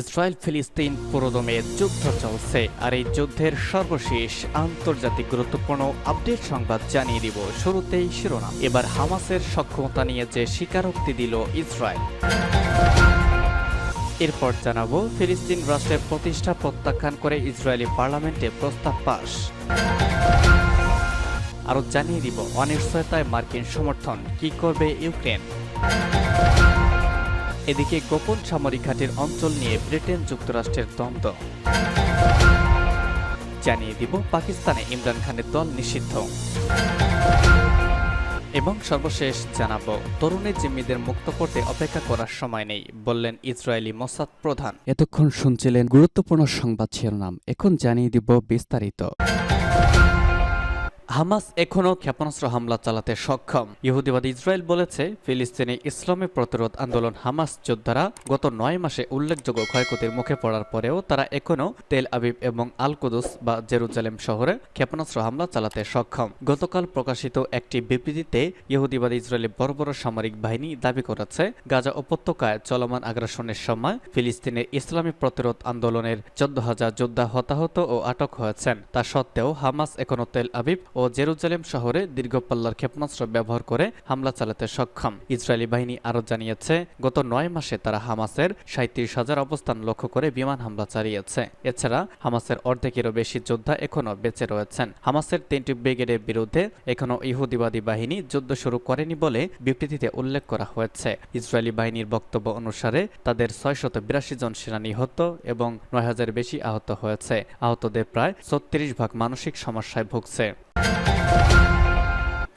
Israel ফিলিস্তিন পুরোদমে যুদ্ধ চলছে আর এই যুদ্ধের সর্বশেষ আন্তর্জাতিক গুরুত্বপূর্ণ আপডেট সংবাদ জানিয়ে দিব শুরুতেই শিরোনাম। এবার হামাসের সক্ষমতা নিয়ে যে স্বীকারোক্তি দিল ইসরায়েল। এরপর জানাব, ফিলিস্তিন রাষ্ট্রের প্রতিষ্ঠা প্রত্যাখ্যান করে ইসরায়েলি পার্লামেন্টে প্রস্তাব পাশ। আরও জানিয়ে দিব, অনিশ্চয়তায় মার্কিন সমর্থন। কি করবে ইউক্রেন? এদিকে গোপন সামরিক ঘাটির অঞ্চল নিয়ে ব্রিটেন যুক্তরাষ্ট্রের দ্বন্দ্ব। জানিয়ে দিব, পাকিস্তানে ইমরান খানের দল নিষিদ্ধ। এবং সর্বশেষ জানাব, তরুণী জিম্মিদের মুক্ত করতে অপেক্ষা করার সময় নেই, বললেন ইসরায়েলি মোসাদ প্রধান। এতক্ষণ শুনছিলেন গুরুত্বপূর্ণ সংবাদ শিরোনাম, এখন জানিয়ে দিব বিস্তারিত। হামাস এখনও ক্ষেপণাস্ত্র হামলা চালাতে সক্ষম। ইহুদিবাদ ইসরায়েল বলেছে, ফিলিস্তিনি ইসলামী প্রতিরোধ আন্দোলন হামাস যোদ্ধারা গত নয় মাসে উল্লেখযোগ্য ক্ষয়ক্ষতির মুখে পড়ার পরেও তারা এখনও তেল আবিব এবং আল কুদুস বা জেরুজালেম শহরে ক্ষেপণাস্ত্র হামলা চালাতে সক্ষম। গতকাল প্রকাশিত একটি বিবৃতিতে ইহুদিবাদ ইসরায়েলি বড় বড় সামরিক বাহিনী দাবি করেছে, গাজা উপত্যকায় চলমান আগ্রাসনের সময় ফিলিস্তিনের ইসলামী প্রতিরোধ আন্দোলনের চোদ্দ হাজার যোদ্ধা হতাহত ও আটক হয়েছেন। তা সত্ত্বেও হামাস এখনও তেল আবিব ও জেরুজালেম শহরে দীর্ঘপাল্লার ক্ষেপণাস্ত্র ব্যবহার করে হামলা চালাতে সক্ষম। ইসরায়েলি বাহিনী আরও জানিয়েছে, গত নয় মাসে তারা হামাসের সাঁত্রিশ হাজার অবস্থান লক্ষ্য করে বিমান হামলা চালিয়েছে। এছাড়া, হামাসের অর্ধেকেরও বেশি যোদ্ধা এখনও বেঁচে রয়েছেন। হামাসের তিনটি ব্রিগেডের বিরুদ্ধে এখনও ইহুদিবাদী বাহিনী যুদ্ধ শুরু করেনি বলে বিবৃতিতে উল্লেখ করা হয়েছে। ইসরায়েলি বাহিনীর বক্তব্য অনুসারে, তাদের ছয়শত বিরাশি জন সেনা নিহত এবং নয় হাজার বেশি আহত হয়েছে। আহতদের প্রায় ছত্রিশ ভাগ মানসিক সমস্যায় ভুগছে। Música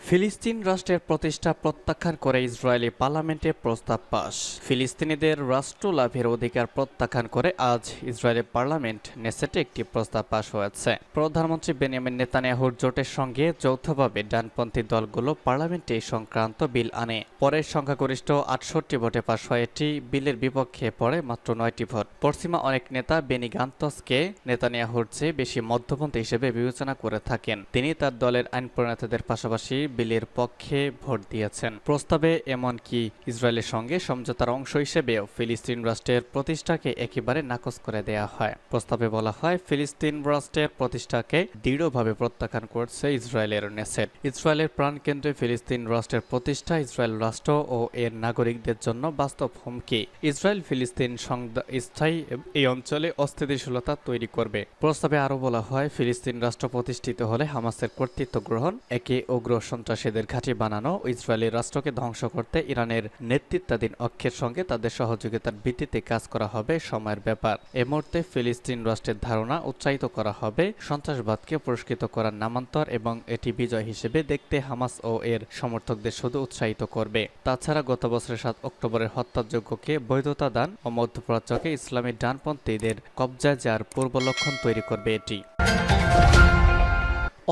ফিলিস্তিন রাষ্ট্রের প্রতিষ্ঠা প্রত্যাখ্যান করে ইসরায়েলি পার্লামেন্টে প্রস্তাব পাশ ফিলিস্তিনিদের রাষ্ট্র লাভের অধিকার প্রত্যাখ্যান করে আজ ইসরায়েলি পার্লামেন্ট নেসেটে একটি প্রস্তাব পাশ হয়েছে। প্রধানমন্ত্রী বেনিয়ামিন নেতানিয়াহুর জোটের সঙ্গে যৌথভাবে ডানপন্থী দলগুলো পার্লামেন্টে এই সংক্রান্ত বিল আনে। পরে সংখ্যাগরিষ্ঠ আটষট্টি ভোটে পাশ হয় এটি বিলের বিপক্ষে পড়ে মাত্র নয়টি ভোট। পশ্চিমা অনেক নেতা বেনি গান্তসকে নেতানিয়াহুর চেয়ে বেশি মধ্যপন্থী হিসেবে বিবেচনা করে থাকেন। তিনি তার দলের আইন প্রণেতাদের পাশাপাশি বিলের পক্ষে ভোট দিয়েছেন। প্রস্তাবে এমনকি ইসরায়েলের সঙ্গে সমঝোতার অংশ হিসেবেও ফিলিস্তিন রাষ্ট্রের প্রতিষ্ঠাকে একেবারে নাকচ করে দেয়া হয়। প্রস্তাবে বলা হয়, ফিলিস্তিন রাষ্ট্রের প্রতিষ্ঠাকে দৃঢ়ভাবে প্রত্যাখ্যান করছে ইসরায়েলের নেসেট। ইসরায়েলের প্রাণকেন্দ্রে ফিলিস্তিন রাষ্ট্রের প্রতিষ্ঠা ইসরায়েল রাষ্ট্র ও এর নাগরিকদের জন্য বাস্তব হুমকি। ইসরায়েল ফিলিস্তিন স্থায়ী এই অঞ্চলে অস্থিতিশীলতা তৈরি করবে। প্রস্তাবে আরও বলা হয়, ফিলিস্তিন রাষ্ট্র প্রতিষ্ঠিত হলে হামাসের কর্তৃত্ব গ্রহণ একে উগ্র সন্ত্রাসীদের ঘাঁটি বানানো ইসরায়েলি রাষ্ট্রকে ধ্বংস করতে ইরানের নেতৃত্বাধীন অক্ষের সঙ্গে তাদের সহযোগিতার ভিত্তিতে কাজ করা হবে সময়ের ব্যাপার। এ মুহূর্তে ফিলিস্তিন রাষ্ট্রের ধারণা উৎসাহিত করা হবে সন্ত্রাসবাদকে পুরস্কৃত করার নামান্তর এবং এটি বিজয় হিসেবে দেখতে হামাস ও এর সমর্থকদের শুধু উৎসাহিত করবে। তাছাড়া গত বছরের সাত অক্টোবরের হত্যাযোগ্যকে বৈধতা দান ও মধ্যপ্রাচ্যকে ইসলামী ডানপন্থীদের কবজায় যাওয়ার পূর্ব লক্ষণ তৈরি করবে এটি।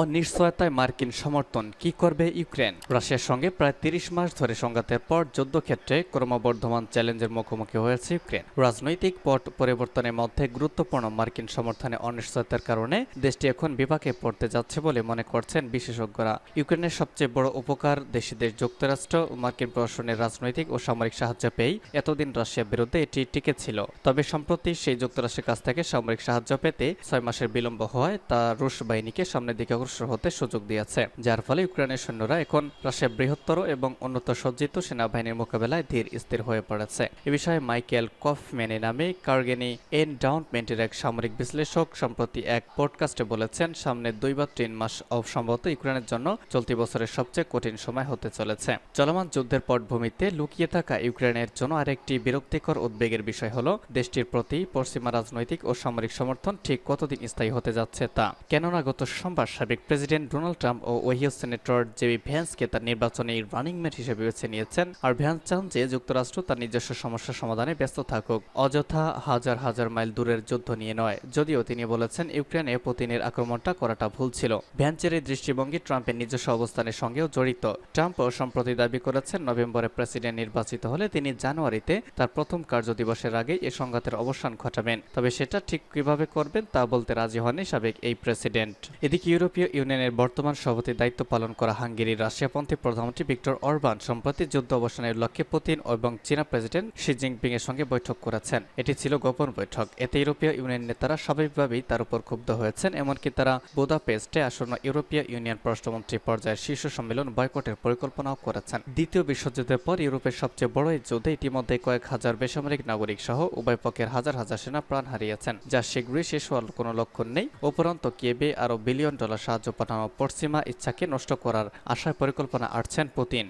অনিশ্চয়তায় মার্কিন সমর্থন কি করবে ইউক্রেন? রাশিয়ার সঙ্গে প্রায় তিরিশ মাস ধরে সংঘাতের পর যুদ্ধক্ষেত্রে ক্রমবর্ধমান চ্যালেঞ্জের মুখোমুখি হয়েছে ইউক্রেন। রাজনৈতিক পট পরিবর্তনের মধ্যে গুরুত্বপূর্ণ মার্কিন সমর্থনে অনিশ্চয়তার কারণে দেশটি এখন বিপাকে পড়তে যাচ্ছে বলে মনে করছেন বিশেষজ্ঞরা। ইউক্রেনের সবচেয়ে বড় উপকার দেশি দেশ যুক্তরাষ্ট্র ও মার্কিন প্রশাসনের রাজনৈতিক ও সামরিক সাহায্য পেয়েই এতদিন রাশিয়ার বিরুদ্ধে এটি টিকে ছিল তবে সম্প্রতি সেই যুক্তরাষ্ট্রের কাছ থেকে সামরিক সাহায্য পেতে ছয় মাসের বিলম্ব হওয়ায় তা রুশ বাহিনীকে সামনের দিকে অগ্রসর হতে সুযোগ দিয়েছে, যার ফলে ইউক্রেনের সৈন্যরা এখন রাশিয়ার বৃহত্তর এবং উন্নত সজ্জিত সেনাবাহিনীর মোকাবেলায় ধীর স্থির হয়ে পড়েছে। এ বিষয়ে মাইকেল কফম্যানি নামে কার্গেনি এন ডাউনমেন্টের এক সামরিক বিশ্লেষক সম্প্রতি এক পডকাস্টে বলেছেন, সামনে দুই বা তিন মাস অসম্ভবত ইউক্রেনের জন্য চলতি বছরের সবচেয়ে কঠিন সময় হতে চলেছে। চলমান যুদ্ধের পটভূমিতে লুকিয়ে থাকা ইউক্রেনের জন্য আরেকটি বিরক্তিকর উদ্বেগের বিষয় হলো, দেশটির প্রতি পশ্চিমা রাজনৈতিক ও সামরিক সমর্থন ঠিক কতদিন স্থায়ী হতে যাচ্ছে তা। কেননা গত সোমবার সাবেক প্রেসিডেন্ট ডোনাল্ড ট্রাম্প ও ওহিও সেনেটর জেবি ভ্যান্সকে তার নির্বাচনী রানিং মেট হিসেবে বেছে নিয়েছেন। আর ভ্যান্স চান যে যুক্তরাষ্ট্র তার নিজস্ব সমস্যা সমাধানে ব্যস্ত থাকুক। অযথা হাজার হাজার মাইল দূরের যুদ্ধ নিয়ে নয়। যদিও তিনি বলেছেন ইউক্রেনে পুতিনের আক্রমণটা করাটা ভুল ছিল। ভ্যান্সের এই দৃষ্টিভঙ্গি ট্রাম্পের নিজস্ব অবস্থানের সঙ্গেও জড়িত। ট্রাম্পও সম্প্রতি দাবি করেছেন, নভেম্বরে প্রেসিডেন্ট নির্বাচিত হলে তিনি জানুয়ারিতে তার প্রথম কার্য দিবসের আগেই এ সংঘাতের অবসান ঘটাবেন। তবে সেটা ঠিক কীভাবে করবেন তা বলতে রাজি হননি সাবেক এই প্রেসিডেন্ট এদিকে ইউরোপীয় ইউরোপীয় ইউনিয়নের বর্তমান সভাপতি দায়িত্ব পালন করা হাঙ্গেরির রাশিয়াপন্থী প্রধানমন্ত্রী ভিক্টর অরবান সম্প্রতি যুদ্ধ অবসানের লক্ষ্যে পুতিন এবং চীনা প্রেসিডেন্ট শি জিনপিং এর সঙ্গে বৈঠক করেছেন। এটি ছিল গোপন বৈঠক। এতে ইউরোপীয় ইউনিয়ন নেতারা স্বাভাবিকভাবেই তার উপর ক্ষুব্ধ হয়েছেন, এমনকি তারা বুদাপেস্টে আসন্ন ইউরোপীয় ইউনিয়ন পররাষ্ট্রমন্ত্রী পর্যায়ের শীর্ষ সম্মেলন বয়কটের পরিকল্পনাও করেছেন। দ্বিতীয় বিশ্বযুদ্ধের পর ইউরোপের সবচেয়ে বড় এই যুদ্ধে ইতিমধ্যে কয়েক হাজার বেসামরিক নাগরিক সহ উভয় পক্ষের হাজার হাজার সেনা প্রাণ হারিয়েছেন, যা শীঘ্রই শেষ হওয়ার কোনো লক্ষণ নেই। উপরন্ত কিয়েবে আরও বিলিয়ন ডলার সাহায্য পাঠানো পশ্চিমা ইচ্ছাকে নষ্ট করার আশায় পরিকল্পনা আটছেন পুতিন।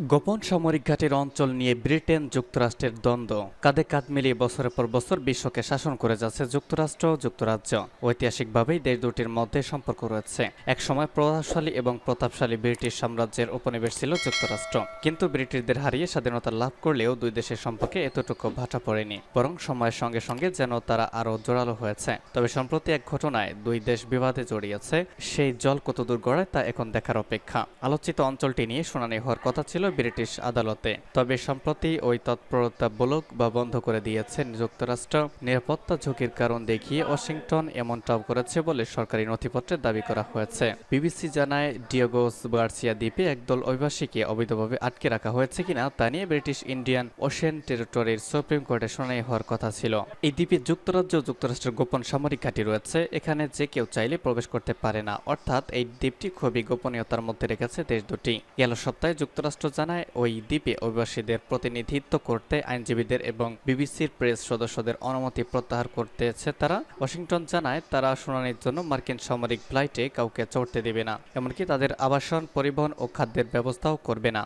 গোপন সামরিক ঘাটের অঞ্চল নিয়ে ব্রিটেন যুক্তরাষ্ট্রের দ্বন্দ্ব। কাঁধে কাঁধ মিলিয়ে বছরের পর বছর বিশ্বকে শাসন করে যাচ্ছে যুক্তরাষ্ট্র যুক্তরাজ্য। ঐতিহাসিকভাবেই দেশ দুটির মধ্যে সম্পর্ক রয়েছে। একসময় প্রভাবশালী এবং প্রতাপশালী ব্রিটিশ সাম্রাজ্যের উপনিবেশ ছিল যুক্তরাষ্ট্র। কিন্তু ব্রিটিশদের হারিয়ে স্বাধীনতা লাভ করলেও দুই দেশের সম্পর্কে এতটুকু ভাটা পড়েনি। বরং সময়ের সঙ্গে সঙ্গে যেন তারা আরও জোরালো হয়েছে। তবে সম্প্রতি এক ঘটনায় দুই দেশ বিবাদে জড়িয়েছে। সেই জল কতদূর গড়ায় তা এখন দেখার অপেক্ষা। আলোচিত অঞ্চলটি নিয়ে শুনানি হওয়ার কথা ছিল ব্রিটিশ আদালতে। তবে সম্প্রতি ওই তৎপরতা বলক বা বন্ধ করে দিয়েছেন যুক্তরাষ্ট্র। নিরাপত্তা ঝুঁকির কারণ দেখিয়ে ওয়াশিংটন এমনটাও করেছে বলে সরকারি নথিপত্রে দাবি করা হয়েছে। বিবিসি জানায় ডিওগোস গার্সিয়া দ্বীপে একদল অভিবাসীকে অবৈধভাবে আটকে রাখা হয়েছে কিনা তা নিয়ে ব্রিটিশ ইন্ডিয়ান ওশেন টেরিটরির সুপ্রিম কোর্টে শুনানি হওয়ার কথা ছিল। এই দ্বীপে যুক্তরাজ্য যুক্তরাষ্ট্রের গোপন সামরিক ঘাঁটি রয়েছে। এখানে যে কেউ চাইলে প্রবেশ করতে পারে না। অর্থাৎ এই দ্বীপটি খুবই গোপনীয়তার মধ্যে রেখেছে দেশ দুটি। গেল সপ্তাহে যুক্তরাষ্ট্র জানায়, ওই দ্বীপে অভিবাসীদের প্রতিনিধিত্ব করতে আইনজীবীদের এবং বিবিসির প্রেস সদস্যদের অনুমতি প্রত্যাহার করতেছে তারা। ওয়াশিংটন জানায়, তারা শুনানির জন্য মার্কিন সামরিক ফ্লাইটে কাউকে চড়তে দেবে না, এমনকি তাদের আবাসন, পরিবহন ও খাদ্যের ব্যবস্থাও করবে না।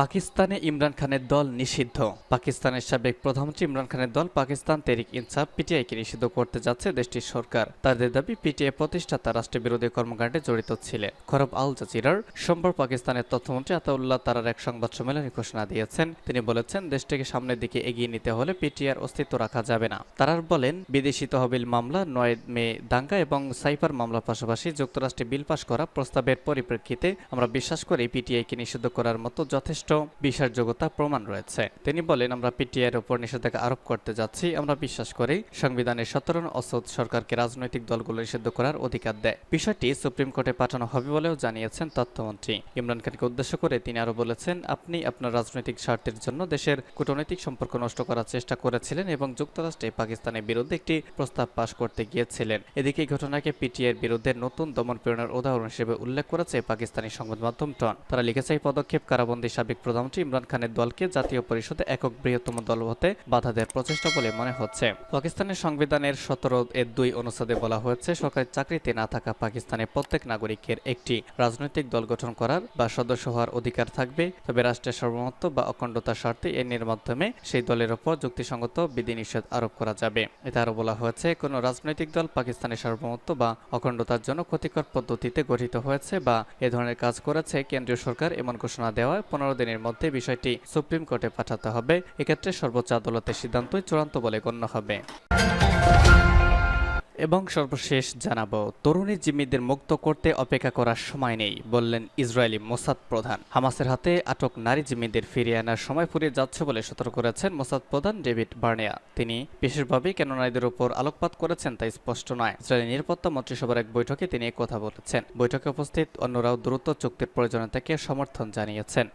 পাকিস্তানে ইমরান খানের দল নিষিদ্ধ। পাকিস্তানের সাবেক প্রধানমন্ত্রী ইমরান খানের দল পাকিস্তান তেরিক ইনসাফ, পিটিআইকে নিষিদ্ধ করতে যাচ্ছে দেশটির সরকার। তাদের দাবি, পিটিআই প্রতিষ্ঠাতা রাষ্ট্রবিরোধী কর্মকাণ্ডে জড়িত ছিলেন। খরব আল জাজিরার সোমবার পাকিস্তানের তথ্যমন্ত্রী আতাউল্লাহ তারার এক সংবাদ সম্মেলনে ঘোষণা দিয়েছেন। তিনি বলেছেন, দেশটিকে সামনের দিকে এগিয়ে নিতে হলে পিটিআর অস্তিত্ব রাখা যাবে না। তারার বলেন, বিদেশি তহবিল মামলা নয় মে দাঙ্গা এবং সাইফার মামলার পাশাপাশি যুক্তরাষ্ট্রে বিল পাশ করা প্রস্তাবের পরিপ্রেক্ষিতে আমরা বিশ্বাস করি পিটিআইকে নিষিদ্ধ করার মতো যথেষ্ট বিশ্বাসযোগ্যতা প্রমাণ রয়েছে। তিনি বলেন, আমরা পিটিআইয়ের উপর নিষেধাজ্ঞা আরোপ করতে যাচ্ছি। আমরা বিশ্বাস করি সংবিধানের সতরণ অসদ সরকারকে রাজনৈতিক দলগুলো নিষিদ্ধ করার অধিকার দেয়। বিষয়টি সুপ্রিম কোর্টে পাঠানো হবে বলেও জানিয়েছেন তথ্যমন্ত্রী। ইমরান খানকে উদ্দেশ্য করে তিনি আরও বলেছেন, আপনি আপনার রাজনৈতিক স্বার্থের জন্য দেশের কূটনৈতিক সম্পর্ক নষ্ট করার চেষ্টা করেছিলেন এবং যুক্তরাষ্ট্রে পাকিস্তানের বিরুদ্ধে একটি প্রস্তাব পাশ করতে গিয়েছিলেন। এদিকে এই ঘটনাকে পিটিআইয়ের বিরুদ্ধে নতুন দমন পীড়নের উদাহরণ হিসেবে উল্লেখ করেছে পাকিস্তানি সংবাদ মাধ্যম টন। তারা লিখেছে, এই পদক্ষেপ কারাবন্দী সাবেক প্রধানমন্ত্রী ইমরান খানের দলকে জাতীয় পরিষদে একক বৃহত্তম দল হতে বাধা দেওয়ার প্রচেষ্টা বলে মনে হচ্ছে। পাকিস্তানের সংবিধানের সতেরো এর দুই অনুচ্ছেদে বলা হয়েছে, সরকারি চাকরিতে না থাকা পাকিস্তানের প্রত্যেক নাগরিকের একটি রাজনৈতিক দল গঠন করার বা সদস্য হওয়ার অধিকার থাকবে। তবে রাষ্ট্রের সর্বমত্ত বা অখণ্ডতার স্বার্থে এর মাধ্যমে সেই দলের ওপর যুক্তিসঙ্গত বিধিনিষেধ আরোপ করা যাবে। এতে আরও বলা হয়েছে, কোনো রাজনৈতিক দল পাকিস্তানের সার্বভৌমত্ব বা অখণ্ডতার জন্য ক্ষতিকর পদ্ধতিতে গঠিত হয়েছে বা এ ধরনের কাজ করেছে, কেন্দ্রীয় সরকার এমন ঘোষণা দেওয়ায় পনেরো দিনের মধ্যে বিষয়টি সুপ্রিম কোর্টে পাঠাতে হবে। এক্ষেত্রে সর্বোচ্চ আদালতের সিদ্ধান্তই চূড়ান্ত বলে গণ্য হবে। এবং সর্বশেষ জানাব, তরুণী জিম্মিদের মুক্ত করতে অপেক্ষা করার সময় নেই, বললেন ইসরায়েলি মোসাদ প্রধান। হামাসের হাতে আটক নারী জিম্মিদের ফিরিয়ে আনার সময় ফুরিয়ে যাচ্ছে বলে সতর্ক করেছেন মোসাদ প্রধান ডেভিড বার্নিয়া। তিনি বিশেষভাবে কেন নারীদের উপর আলোকপাত করেছেন তা স্পষ্ট নয়। ইসরায়েলি নিরাপত্তা মন্ত্রিসভার এক বৈঠকে তিনি কথা বলেছেন। বৈঠকে উপস্থিত অন্যরাও দ্রুত চুক্তির প্রয়োজনীয়তাকে সমর্থন জানিয়েছেন।